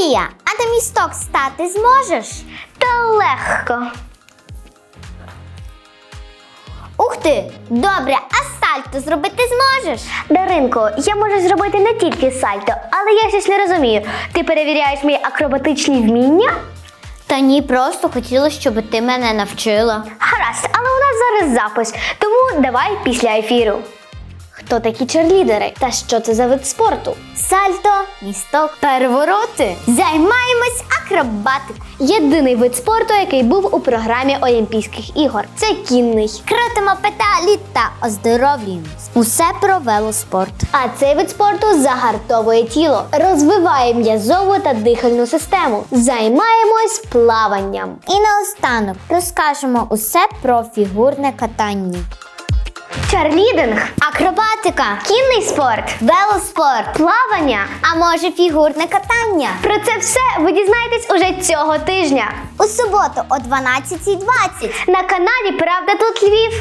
Марія, а на місток стати зможеш? Та легко. Ух ти! Добре, а сальто зробити зможеш? Даринко, я можу зробити не тільки сальто, але я щось не розумію. Ти перевіряєш мої акробатичні вміння? Та ні, просто хотіла, щоб ти мене навчила. Гаразд, але у нас зараз запис, тому давай після ефіру. Хто такі черлідери? Та що це за вид спорту? Сальто, місток, перевороти. Займаємось акробатикою. Єдиний вид спорту, який був у програмі Олімпійських ігор. Це кінний. Крутимо педалі та оздоровлюємось. Усе про велоспорт. А цей вид спорту загартовує тіло, розвиває м'язову та дихальну систему. Займаємось плаванням. І наостанок розкажемо усе про фігурне катання. Чарлідинг, Акробатика, кінний спорт, велоспорт, плавання. а може фігурне катання. Про це все ви дізнаєтесь уже цього тижня У суботу о 12.20. на каналі Правда тут Львів.